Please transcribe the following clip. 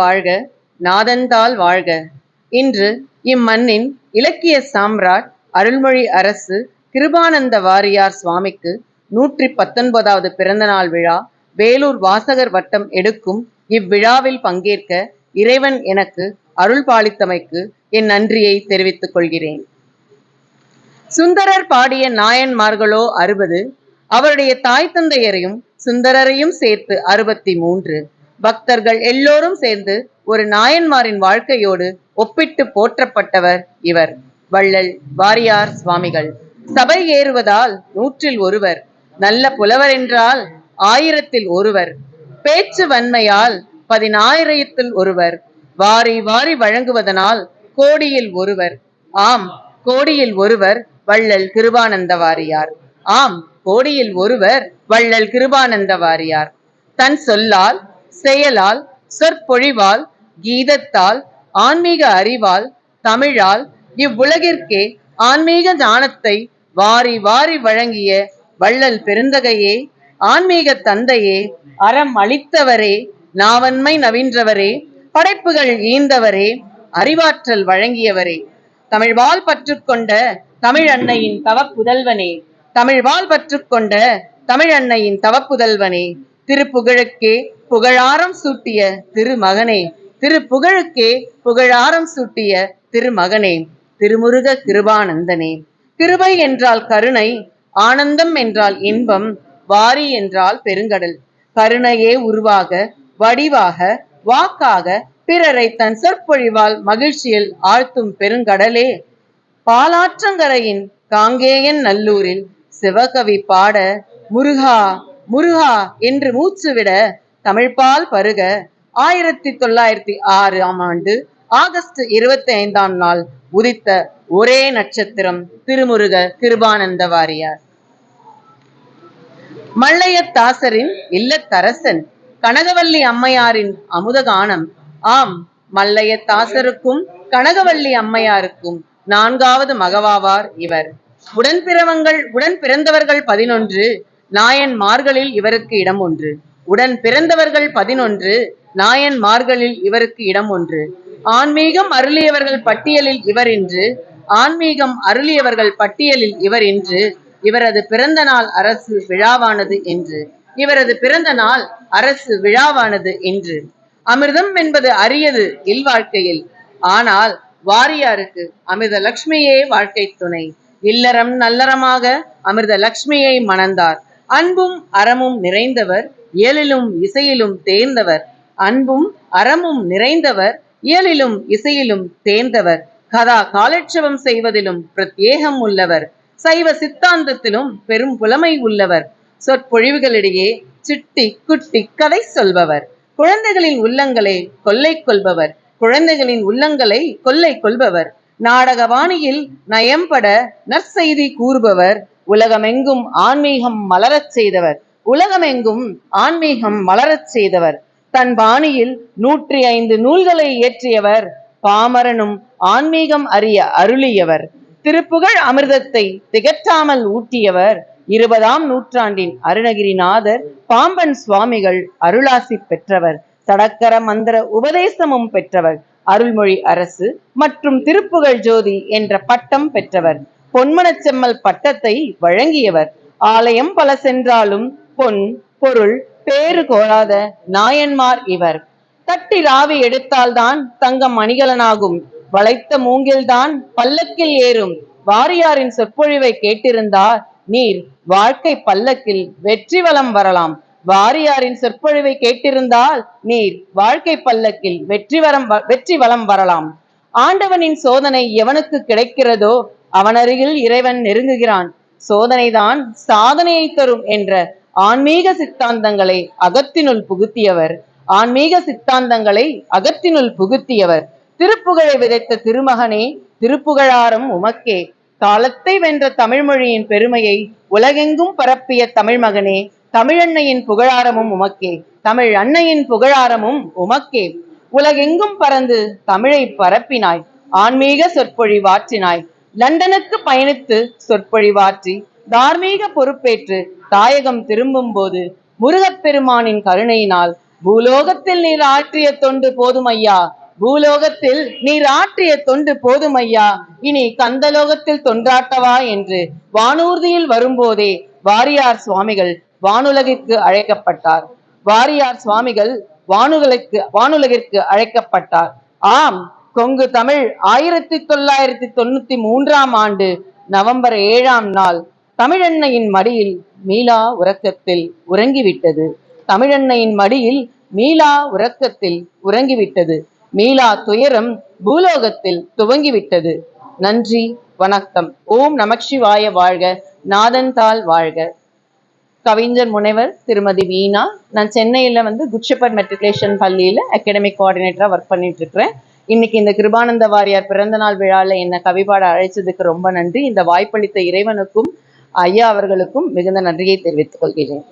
வாழ்க நாதந்தால் வாழ்க. இன்று இம்மண்ணின் இலக்கிய சாம்ராட் அருள்மொழி அரசு கிருபானந்த வாரியார் சுவாமிக்கு நூற்றி பத்தொன்பதாவது பிறந்தநாள் விழா வேலூர் வாசகர் வட்டம் எடுக்கும் இவ்விழாவில் பங்கேற்க இறைவன் எனக்கு அருள் பாலித்தமைக்கு என் நன்றியை தெரிவித்துக் கொள்கிறேன். சுந்தரர் பாடிய நாயன்மார்களோ அறுபது அவருடைய தாய் தந்தையரையும் சுந்தரரையும் சேர்த்து அறுபத்தி மூன்று. பக்தர்கள் எல்லோரும் சேர்ந்து ஒரு நாயன்மாரின் வாழ்க்கையோடு ஒப்பிட்டு போற்றப்பட்டவர் இவர். வள்ளல் வாரியார் சுவாமிகள். சபை ஏறுவதால் நூற்றில் ஒருவர் நல்ல புலவர் என்றால் ஆயிரத்தில் ஒருவர் பேச்சு வன்மையால் பதினாயிரத்தில் ஒருவர் வாரி வாரி வழங்குவதனால் கோடியில் ஒருவர். ஆம் கோடியில் ஒருவர் வள்ளல் கிருபானந்த வாரியார். ஆம் கோடியில் ஒருவர் வள்ளல் கிருபானந்த வாரியார். தன் சொல்லால் செயலால் சொற்பொழிவால் கீதத்தால் ஆன்மீக அறிவால் தமிழால் இவ்வுலகிற்கே ஆன்மீக ஞானத்தை வாரி வாரி வழங்கிய வள்ளல் பெருந்தகையே ஆன்மீக தந்தையே அறம் அளித்தவரே நாவன்மை நவின்றவரே படைப்புகள் ஈந்தவரே அறிவாற்றல் வழங்கியவரே. தமிழ்வால் பற்றுக்கொண்ட தமிழ் அன்னையின் தவப்புதல்வனே. தமிழ்வால் பற்றுக்கொண்ட தமிழ் அன்னையின் தவப்புதல்வனே. திருப்புகழுக்கே புகழாரம் சூட்டிய திருமகனே. திருப்புகழுக்கே புகழாரம் சூட்டிய திருமகனே. திருமுருக கிருபானந்தனே. கிருபை என்றால் கருணை ஆனந்தம் என்றால் இன்பம் வாரி என்றால் பெருங்கடல். கருணையே உருவாக வடிவாக வாக்காக பிறரை தன் சொற்பொழிவால் மகிழ்ச்சியில் ஆழ்த்தும் பெருங்கடலே. பாலாற்றங்கரையின் காங்கேயன் நல்லூரில் சிவகவி பாட முருகா முருகா என்று மூச்சு விட தமிழ்பால் பருக. ஆயிரத்தி தொள்ளாயிரத்தி ஆறாம் ஆண்டு ஆகஸ்ட் இருபத்தி ஐந்தாம் நாள் உதித்த ஒரே நட்சத்திரம் திருமுருக கிருபானந்த வாரியார். மல்லையத்தாசரின் இல்லத்தரசன் கனகவல்லி அம்மையாரின் அமுதகானம். ஆம் மல்லையத்தாசருக்கும் கனகவல்லி அம்மையாருக்கும் நான்காவது மகவாவார் இவர். உடன்பிறவங்கள் உடன் பிறந்தவர்கள் பதினொன்று நாயன்மார்களில் இவருக்கு இடம் ஒன்று. உடன் பிறந்தவர்கள் பதினொன்று நாயன்மார்களில் இவருக்கு இடம் ஒன்று. ஆன்மீகம் அருளியவர்கள் பட்டியலில் இவர் இன்று ஆன்மீகம் அருளியவர்கள் பட்டியலில் இவர் இன்று இவரது பிறந்த நாள் அரசு விழாவானது என்று இவரது பிறந்த நாள் அரசு விழாவானது என்று அமிர்தம் என்பது அரியது இல்வாழ்க்கையில். ஆனால் வாரியாருக்கு அமிர்த லட்சுமியே வாழ்க்கை துணை. இல்லறம் நல்லறமாக அமிர்த லட்சுமியை மணந்தார். அன்பும் அறமும் நிறைந்தவர் இயலிலும் இசையிலும் தேர்ந்தவர். அன்பும் அறமும் நிறைந்தவர் இயலிலும் இசையிலும் தேர்ந்தவர். கதா காலட்சவம் செய்வதிலும் பிரத்யேகம் உள்ளவர். சைவ சித்தாந்தத்திலும் பெரும் புலமை உள்ளவர். சொற்பொழிவுகளிடையே சிட்டி குட்டி கதை சொல்பவர். குழந்தைகளின் உள்ளங்களை கொள்ளை கொள்பவர். குழந்தைகளின் உள்ளங்களை கொள்ளை கொள்பவர். நாடகவாணியில் நயம்பட நற்செய்தி கூறுபவர். உலகமெங்கும் ஆன்மீகம் மலரச் செய்தவர். உலகமெங்கும் ஆன்மீகம் மலரச் செய்தவர். தன் பாணியில் நூற்றி ஐந்து நூல்களை இயற்றியவர். பாமரனும் ஆன்மீகம் அறிய அருளியவர். திருப்புகழ் அமிர்தத்தை திகற்றாமல் ஊட்டியவர். இருபதாம் நூற்றாண்டின் அருணகிரிநாதர் பாம்பன் சுவாமிகள் அருளாசி பெற்றவர். தடக்கர மந்திர உபதேசமும் பெற்றவர். அருள்மொழி அரசு மற்றும் திருப்புகழ் ஜோதி என்ற பட்டம் பெற்றவர். பொன்மனச்செம்மல் பட்டத்தை வழங்கியவர். ஆலயம் பல சென்றாலும் பொன் பொருள் பேறு கோராத நாயன்மார் இவர். தட்டில் ஆவி எடுத்தால்தான் தங்கம் மணிகலனாகும் வளைத்த மூங்கில்தான் பல்லக்கில் ஏறும். வாரியாரின் சொற்பொழிவை கேட்டிருந்தால் நீர் வாழ்க்கை பல்லக்கில் வெற்றி வளம் வரலாம். வாரியாரின் சொற்பொழிவை கேட்டிருந்தால் நீர் வாழ்க்கை பல்லக்கில் வெற்றி வரம் வ- வெற்றி வளம் வரலாம். ஆண்டவனின் சோதனை எவனுக்கு கிடைக்கிறதோ அவனருகில் இறைவன் நெருங்குகிறான். சோதனைதான் சாதனையை தரும் என்ற ஆன்மீக சித்தாந்தங்களை அகத்தினுள் புகுத்தியவர். ஆன்மீக சித்தாந்தங்களை அகத்தினுள் புகுத்தியவர். திருப்புகழை விதைத்த திருமகனே திருப்புகழாரம் உமக்கே. காலத்தை வென்ற தமிழ்மொழியின் பெருமையை உலகெங்கும் பரப்பிய தமிழ் மகனே தமிழன்னையின் புகழாரமும் உமக்கே. தமிழ் அன்னையின் புகழாரமும் உமக்கே. உலகெங்கும் பறந்து தமிழை பரப்பினாய். ஆன்மீக சொற்பொழிவாற்றினாய். லண்டனுக்கு பயணித்து சொற்பொழிவாற்றி தார்மீக பொறுப்பேற்று தாயகம் திரும்பும் போது முருகப்பெருமானின் கருணையினால் பூலோகத்தில் நீர் ஆற்றிய தொண்டு போதும் ஐயா பூலோகத்தில் நீர் ஆற்றிய தொண்டு போதும் ஐயா இனி கந்தலோகத்தில் தொண்டாட்டவா என்று வானூர்தியில் வரும்போதே வாரியார் சுவாமிகள் வானுலகிற்கு அழைக்கப்பட்டார். வாரியார் சுவாமிகள் வானுலகிற்கு வானுலகிற்கு அழைக்கப்பட்டார். ஆம் கொங்கு தமிழ் ஆயிரத்தி தொள்ளாயிரத்தி தொண்ணூத்தி மூன்றாம் ஆண்டு நவம்பர் ஏழாம் நாள் தமிழன்னையின் மடியில் மீளா உறக்கத்தில் உறங்கிவிட்டது. தமிழன்னையின் மடியில் மீளா உறக்கத்தில் உறங்கிவிட்டது. மீளா துயரம் பூலோகத்தில் துவங்கிவிட்டது. நன்றி வணக்கம். ஓம் நமச்சிவாய வாழ்க நாதன்தாள் வாழ்க. கவிஞர் முனைவர் திருமதி வீணா நான் சென்னையில வந்து குச்சப்பர் மெட்ரிகுலேஷன் பள்ளியில அகாடமிக் கோஆர்டினேட்டராக ஒர்க் பண்ணிட்டு இருக்கிறேன். இன்னைக்கு இந்த கிருபானந்த வாரியார் பிறந்த நாள் விழால என்ன கவிபாட அழைச்சதுக்கு ரொம்ப நன்றி. இந்த வாய்ப்பளித்த இறைவனுக்கும் ஐயா அவர்களுக்கும் மிகுந்த நன்றியை தெரிவித்துக் கொள்கிறேன்.